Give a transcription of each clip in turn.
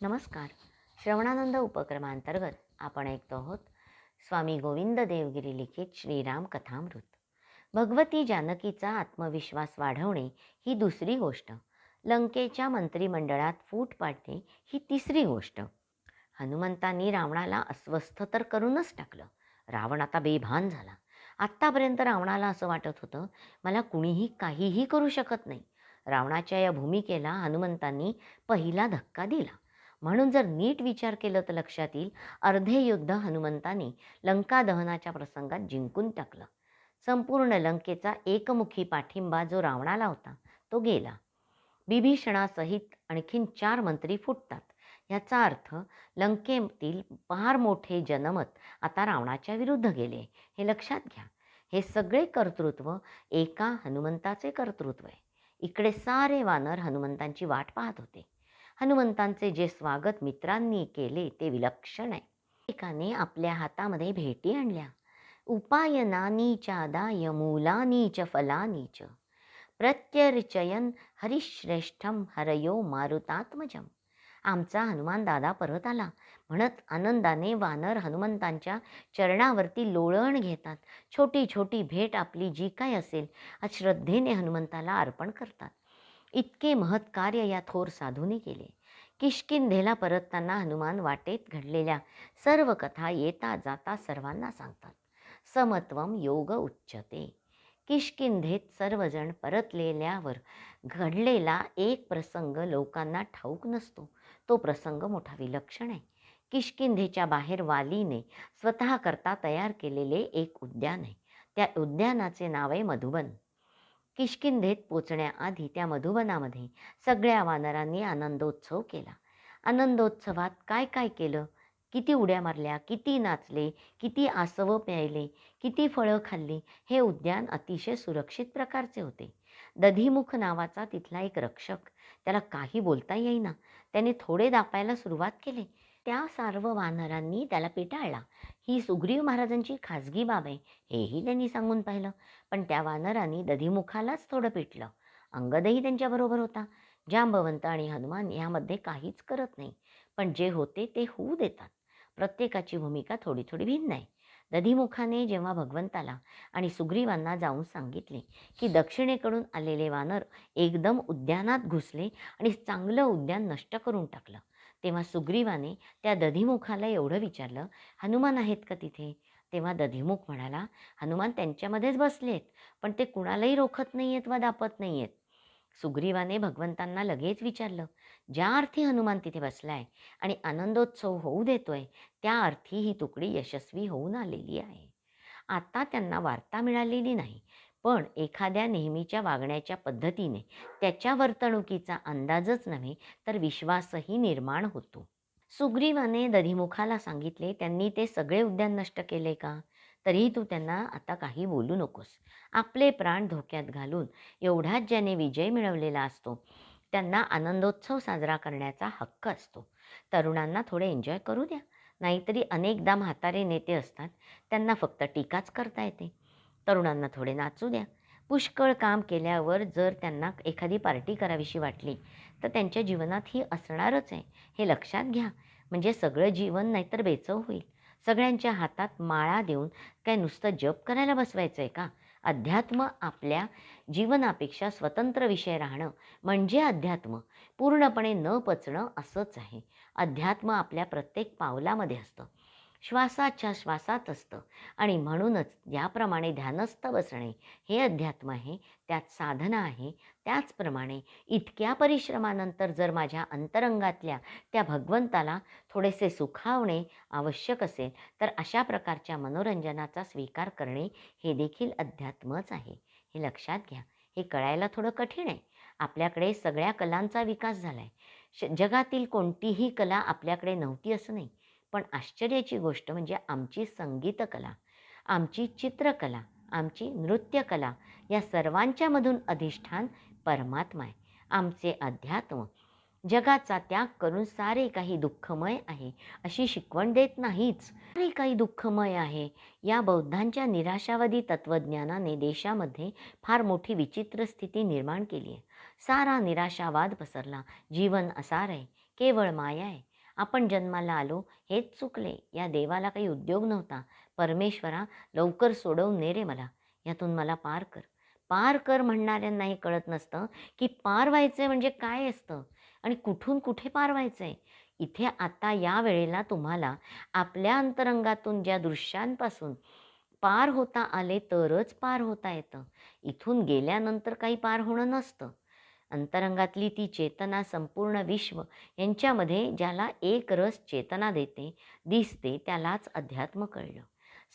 नमस्कार. श्रवणानंद उपक्रमांतर्गत आपण ऐकतो आहोत स्वामी गोविंद देवगिरी लिखित श्रीराम कथामृत. भगवती जानकीचा आत्मविश्वास वाढवणे ही दुसरी गोष्ट. लंकेच्या मंत्रिमंडळात फूट पाडणे ही तिसरी गोष्ट. हनुमंतांनी रावणाला अस्वस्थ तर करूनच टाकलं. रावण आता बेभान झाला. आत्तापर्यंत रावणाला असं वाटत होतं मला कुणीही काहीही करू शकत नाही. रावणाच्या या भूमिकेला हनुमंतांनी पहिला धक्का दिला. म्हणून जर नीट विचार केलं तर लक्षात येईल अर्धे युद्ध हनुमंताने लंका दहनाच्या प्रसंगात जिंकून टाकलं. संपूर्ण लंकेचा एकमुखी पाठिंबा जो रावणाला होता तो गेला. बिभीषणासहित आणखीन चार मंत्री फुटतात. याचा अर्थ लंकेतील फार मोठे जनमत आता रावणाच्या विरुद्ध गेले हे लक्षात घ्या. हे सगळे कर्तृत्व एका हनुमंताचे कर्तृत्व आहे. इकडे सारे वानर हनुमंतांची वाट पाहत होते. हनुमंतांचे जे स्वागत मित्रांनी केले ते विलक्षण आहे. एकाने आपल्या हातामध्ये भेटी आणल्या. उपायनानी चादाय मूलानी च फलानी च प्रत्यर्चयन हरिश्रेष्ठम हरयो मारुतात्मजम आमचा हनुमान दादा परत आला. म्हणत आनंदाने वानर हनुमंतांच्या चरणावरती लोळण घेतात. छोटी छोटी भेट आपली जी काय असेल श्रद्धेने हनुमंताला अर्पण करतात. इतके महत् कार्य या थोर साधूने केले. किष्किंधेला परतताना हनुमान वाटेत घडलेल्या सर्व कथा येता जाता सर्वांना सांगतात. समत्वम योग उच्चते किष्किंधेत सर्वजण परतलेल्यावर घडलेला एक प्रसंग लोकांना ठाऊक नसतो. तो प्रसंग मोठा विलक्षण आहे. किष्किंधेच्या बाहेर वालीने स्वतः करता तयार केलेले एक उद्यान आहे. त्या उद्यानाचे नाव आहे मधुबन. किष्किंधेत पोचण्याआधी त्या मधुबनामध्ये सगळ्या वानरांनी आनंदोत्सव केला. आनंदोत्सवात काय काय केलं? किती उड्या मारल्या? किती नाचले? किती आसवं प्यायले? किती फळं खाल्ली? हे उद्यान अतिशय सुरक्षित प्रकारचे होते. दधीमुख नावाचा तिथला एक रक्षक. त्याला काही बोलता येईना. त्याने थोडे दापायला सुरुवात केली. त्या सर्व वानरांनी त्याला पिटाळला. ही सुग्रीव महाराजांची खाजगी बाब आहे हेही त्यांनी सांगून पाहिलं. पण त्या वानरांनी दधीमुखालाच थोडं पिटलं. अंगदही त्यांच्याबरोबर होता. जांबवंत आणि हनुमान यामध्ये काहीच करत नाही. पण जे होते ते होऊ देतात. प्रत्येकाची भूमिका थोडी थोडी भिन्न आहे. दधीमुखाने जेव्हा भगवंताला आणि सुग्रीवांना जाऊन सांगितले की दक्षिणेकडून आलेले वानर एकदम उद्यानात घुसले आणि चांगलं उद्यान नष्ट करून टाकलं तेव्हा सुग्रीवाने त्या दधीमुखाला एवढं विचारलं हनुमान आहेत का तिथे? तेव्हा दधीमुख म्हणाला हनुमान त्यांच्यामध्येच बसलेत पण ते कुणालाही रोखत नाही आहेत वा दापत नाही आहेत सुग्रीवाने भगवंतांना लगेच विचारलं ज्या अर्थी हनुमान तिथे बसलाय आणि आनंदोत्सव होऊ देतोय त्या अर्थी ही तुकडी यशस्वी होऊन आलेली आहे. आता त्यांना वार्ता मिळालेली नाही पण एखाद्या नेहमीच्या वागण्याच्या पद्धतीने त्याच्या वर्तणुकीचा अंदाजच नव्हे तर विश्वासही निर्माण होतो. सुग्रीवाने दधिमुखाला सांगितले त्यांनी ते सगळे उद्यान नष्ट केले का? तरीही तू त्यांना आता काही बोलू नकोस. आपले प्राण धोक्यात घालून एवढाच ज्याने विजय मिळवलेला असतो त्यांना आनंदोत्सव साजरा करण्याचा हक्क असतो. तरुणांना थोडे एन्जॉय करू द्या. नाहीतरी अनेकदा म्हातारे नेते असतात त्यांना फक्त टीकाच करता येते. तरुणांना थोडे नाचू द्या. पुष्कळ काम केल्यावर जर त्यांना एखादी पार्टी करावीशी वाटली तर त्यांच्या जीवनात ही असणारच आहे हे लक्षात घ्या. म्हणजे सगळं जीवन नाहीतर बेचव होईल. सगळ्यांच्या हातात माळा देऊन काय नुसतं जप करायला बसवायचं आहे का? अध्यात्म आपल्या जीवनापेक्षा स्वतंत्र विषय राहणं म्हणजे अध्यात्म. पूर्णपणे न पचणं असंच आहे. अध्यात्म आपल्या प्रत्येक पावलामध्ये असतं. श्वासाच्या श्वासात असतं. आणि म्हणूनच ज्याप्रमाणे ध्यानस्थ बसणे हे अध्यात्म आहे त्यात साधना आहे त्याचप्रमाणे इतक्या परिश्रमानंतर जर माझ्या अंतरंगातल्या त्या भगवंताला थोडेसे सुखावणे आवश्यक असेल तर अशा प्रकारच्या मनोरंजनाचा स्वीकार करणे हे देखील अध्यात्मच आहे. हे लक्षात घ्या. हे कळायला थोडं कठीण आहे. आपल्याकडे सगळ्या कलांचा विकास झाला आहे श जगातील कोणतीही कला आपल्याकडे नव्हती असं नाही. पण आश्चर्याची गोष्ट म्हणजे आमची संगीतकला आमची चित्रकला आमची नृत्यकला या सर्वांच्यामधून अधिष्ठान परमात्मा आहे. आमचे अध्यात्म जगाचा त्याग करून सारे काही दुःखमय आहे अशी शिकवण देत नाहीच. सारे काही दुःखमय आहे या बौद्धांच्या निराशावादी तत्त्वज्ञानाने देशामध्ये फार मोठी विचित्र स्थिती निर्माण केली आहे. सारा निराशावाद पसरला. जीवन असार आहे केवळ माया आहे. आपण जन्माला आलो हेच चुकले. या देवाला काही उद्योग नव्हता. परमेश्वरा लवकर सोडवून ने रे मला. यातून मला पार कर. पार कर म्हणणाऱ्यांना हे कळत नसतं की पार व्हायचं म्हणजे काय असतं आणि कुठून कुठे पार व्हायचं आहे इथे आता या वेळेला तुम्हाला आपल्या अंतरंगातून ज्या दृश्यांपासून पार होता आले तरच पार होता येतं. इथून गेल्यानंतर काही पार होणं नसतं. अंतरंगातली ती चेतना संपूर्ण विश्व यांच्यामध्ये ज्याला एक रस चेतना देते दिसते त्यालाच अध्यात्म कळलं.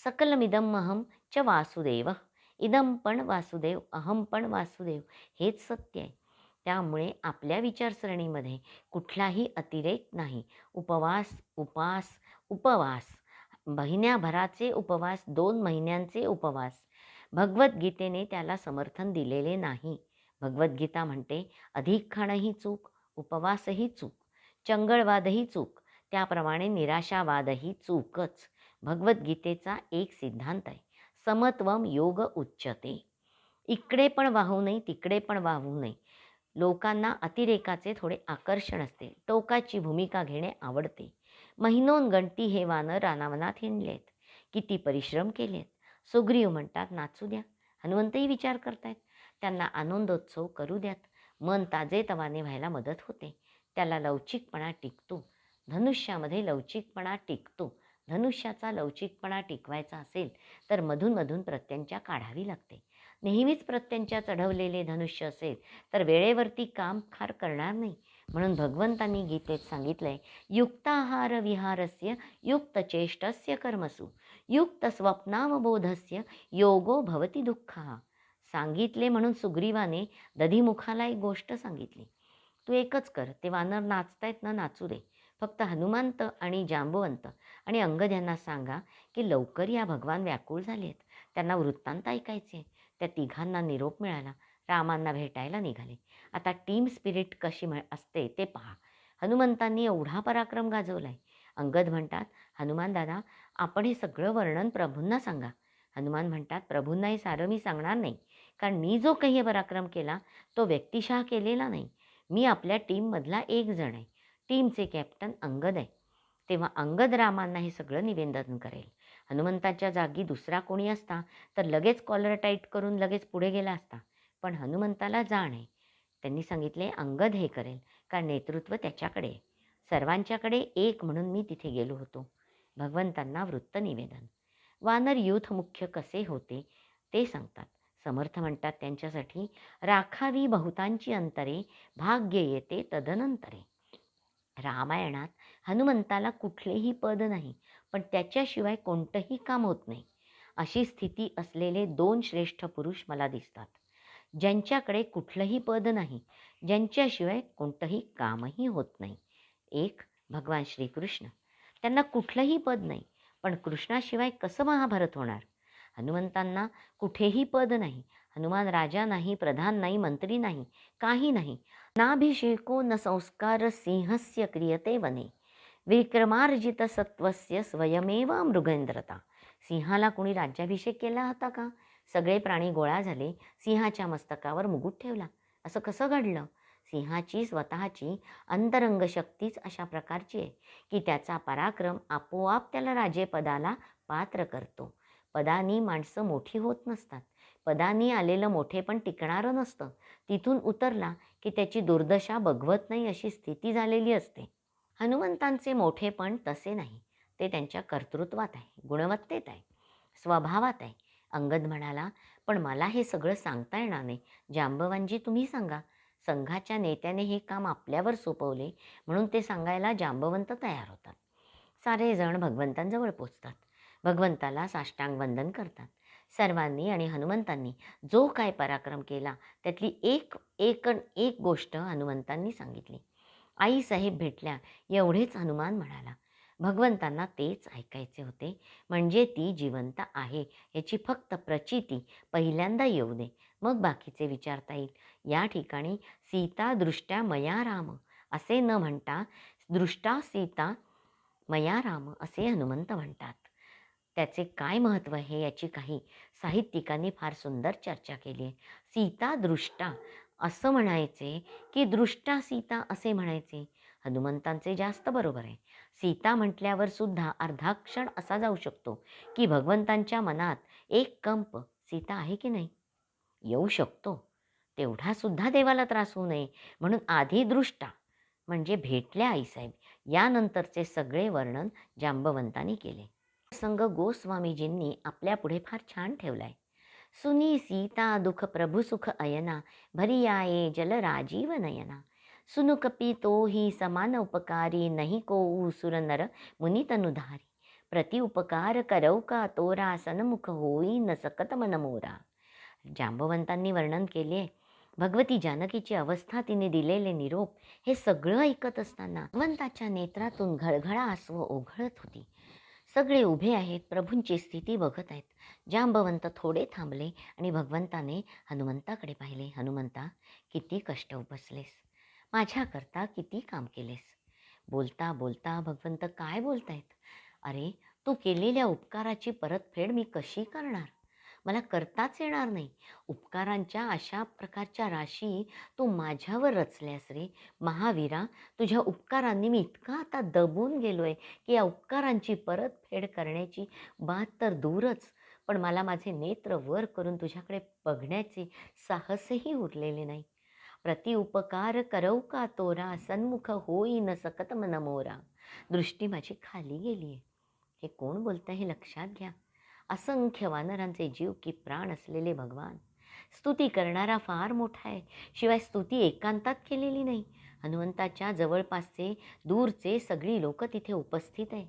सकलमिदम अहम च वासुदेव इदम पण वासुदेव अहम पण वासुदेव हेच सत्य आहे. त्यामुळे आपल्या विचारसरणीमध्ये कुठलाही अतिरेक नाही. उपवास उपास उपवास. महिन्याभराचे उपवास दोन महिन्यांचे उपवास. भगवद्गीतेने त्याला समर्थन दिलेले नाही. भगवद्गीता म्हणते अधिक खाणंही चूक उपवासही चूक चंगळवादही चूक त्याप्रमाणे निराशावादही चूकच. भगवद्गीतेचा एक सिद्धांत आहे समत्वम योग उच्चते इकडे पण वाहू नये तिकडे पण वाहू नये. लोकांना अतिरेकाचे थोडे आकर्षण असते टोकाची भूमिका घेणे आवडते. महिनोन गणती हे वानर रानावनात हिंडलेत किती परिश्रम केलेत. सुग्रीव म्हणतात नाचू द्या. हनुमंतही विचार करतायत. त्यांना आनंदोत्सव करू द्यात. मन ताजेतवाने व्हायला मदत होते. त्याला लवचिकपणा टिकतो. धनुष्यामध्ये लवचिकपणा टिकतो. धनुष्याचा लवचिकपणा टिकवायचा असेल तर मधून मधून प्रत्यंच्या काढावी लागते. नेहमीच प्रत्यंच्या चढवलेले धनुष्य असेल तर वेळेवरती काम फार करणार नाही. म्हणून भगवंतांनी गीतेत सांगितलंय युक्ताहार विहारस्य युक्त चेष्टस्य कर्मसु युक्त स्वप्नावबोधस्य योगो भवती दुःख. सांगितले म्हणून सुग्रीवाने दधीमुखाला एक गोष्ट सांगितली. तू एकच कर ते वानर नाचतायत ना नाचू दे. फक्त हनुमंत आणि जांबवंत आणि अंगद यांना सांगा की लवकर या भगवान व्याकुळ झालेत. त्यांना वृत्तांत ऐकायचे त्या तिघांना निरोप मिळाला. रामांना भेटायला निघाले. आता टीम स्पिरिट कशी म असते ते पहा. हनुमंतांनी एवढा पराक्रम गाजवलाय. अंगद म्हणतात हनुमान दादा आपण हे सगळं वर्णन प्रभूंना सांगा. हनुमान म्हणतात प्रभूंना हे सारं मी सांगणार नाही. कारण मी जो काही पराक्रम केला तो व्यक्तिशः केलेला नाही. मी आपल्या टीममधला एक जण आहे. टीमचे कॅप्टन अंगद आहे. तेव्हा अंगद रामांना हे सगळं निवेदन करेल. हनुमंताच्या जागी दुसरा कोणी असता तर लगेच कॉलर टाईट करून लगेच पुढे गेला असता. पण हनुमंताला जाण. आहे त्यांनी सांगितले अंगद हे करेल कारण नेतृत्व त्याच्याकडे सर्वांच्याकडे एक म्हणून मी तिथे गेलो होतो. भगवंतांना वृत्त निवेदन. वानर युथ मुख्य कसे होते ते सांगतात. समर्थ म्हणतात त्यांच्यासाठी राखावी बहुतांची अंतरे भाग्य येते तदनंतरे. रामायणात हनुमंताला कुठलेही पद नाही पण त्याच्याशिवाय कोणतंही काम होत नाही. अशी स्थिती असलेले दोन श्रेष्ठ पुरुष मला दिसतात. ज्यांच्याकडे कुठलंही पद नाही ज्यांच्याशिवाय कोणतंही कामही होत नाही. एक भगवान श्रीकृष्ण. त्यांना कुठलंही पद नाही पण कृष्णाशिवाय कसं महाभारत होणार? हनुमंतांना कुठेही पद नाही हनुमान राजा नाही प्रधान नाही मंत्री नाही काही नाही. नाभिषेको न संस्कार सिंहस्य क्रियते वने. विक्रमार्जित सत्वस्य स्वयमेव मृगेंद्रता. सिंहाला कोणी राज्याभिषेक केला होता का? सगळे प्राणी गोळा झाले सिंहाच्या मस्तकावर मुगुट ठेवला. असं कसं घडलं? सिंहाची स्वतःची अंतरंग शक्तीच अशा प्रकारची आहे की त्याचा पराक्रम आपोआप त्याला राजेपदाला पात्र करतो. पदानी माणसं मोठी होत नसतात. पदानी आलेलं मोठे पण टिकणारं नसतं. तिथून उतरला की त्याची दुर्दशा बघवत नाही अशी स्थिती झालेली असते. हनुमंतांचे मोठेपण तसे नाही. ते त्यांच्या कर्तृत्वात आहे गुणवत्तेत आहे स्वभावात आहे. अंगद म्हणाला पण मला हे सगळं सांगता येणार नाही. जांबवांजी तुम्ही सांगा. संघाच्या नेत्याने हे काम आपल्यावर सोपवले म्हणून ते सांगायला जांबवंत तयार होतात. सारेजण भगवंतांजवळ पोचतात. भगवंताला साष्टांग वंदन करतात. सर्वांनी आणि हनुमंतांनी जो काय पराक्रम केला त्यातली एक एक एक गोष्ट हनुमंतांनी सांगितली. आई साहेब भेटल्या एवढेच हनुमान म्हणाला भगवंतांना तेच ऐकायचे होते. म्हणजे ती जिवंत आहे याची फक्त प्रचिती पहिल्यांदा येऊ दे मग बाकीचे विचारता येईल. या ठिकाणी सीता दृष्ट्या मया राम असे न म्हणता दृष्टा सीता मया राम असे हनुमंत म्हणतात. त्याचे काय महत्त्व आहे याची काही साहित्यिकांनी फार सुंदर चर्चा केली आहे. सीता दृष्टा असं म्हणायचे की दृष्टा सीता असे म्हणायचे. हनुमंतांचे जास्त बरोबर आहे. सीता म्हटल्यावर सुद्धा अर्धा क्षण असा जाऊ शकतो की भगवंतांच्या मनात एक कंप सीता आहे की नाही? येऊ शकतो. तेवढा सुद्धा देवाला त्रास होऊ नये म्हणून आधी दृष्टा म्हणजे भेटल्या आईसाहेब यानंतरचे सगळे वर्णन जांबवंतांनी केले. संग गोस्वामीजींनी आपल्या पुढे फार छान ठेवलाय. सुनी सीता दुख प्रभु सुख अयना भरी आये जल राजीव नयना. सुनु कपी तो ही समान उपकारी नहीं को सुर नर मुनी तनुधारी। प्रति उपकार करौ का तोरा सनमुख होई न सकत मन मोरा। जांबवंतांनी वर्णन केले भगवती जानकीची अवस्था तिने दिलेले निरोप हे सगळं ऐकत असताना भगवंताच्या नेत्रातून घळघळा आसव ओघळत होती. सगळे उभे आहेत प्रभूंची स्थिती बघत आहेत. जांबवंत थोडे थांबले आणि भगवंताने हनुमंताकडे पाहिले. हनुमंता किती कष्ट उपसलेस. माझ्याकरता किती काम केलेस? बोलता बोलता भगवंत काय बोलतायत? अरे तू केलेल्या उपकाराची परतफेड मी कशी करणार? मला करताच येणार नाही. उपकारांच्या अशा प्रकारच्या राशी तू माझ्यावर रचल्यास रे. महावीरा तुझ्या उपकारांनी मी इतका आता दबून गेलो आहे की या उपकारांची परतफेड करण्याची बात तर दूरच. पण मला माझे नेत्र वर करून तुझ्याकडे बघण्याचे साहसही उरलेले नाही. प्रति उपकार करौ का तोरा सन्मुख होई न सकत मन मोरा दृष्टी माझी खाली गेली आहे हे कोण बोलतं हे लक्षात घ्या असंख्य वानरांचे जीव की प्राण असलेले भगवान स्तुती करणारा फार मोठा आहे शिवाय स्तुती एकांतात केलेली नाही हनुमंताच्या जवळपासचे दूरचे सगळी लोक तिथे उपस्थित आहे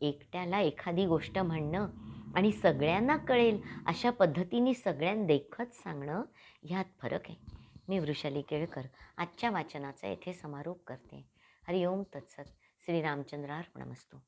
एकट्याला एखादी गोष्ट म्हणणं आणि सगळ्यांना कळेल अशा पद्धतीने सगळ्यांदेखत सांगणं ह्यात फरक आहे मी वृषाली केळकर आजच्या वाचनाचा येथे समारोप करते. हरिओम तत्सत. श्रीरामचंद्रार्पणमस्तू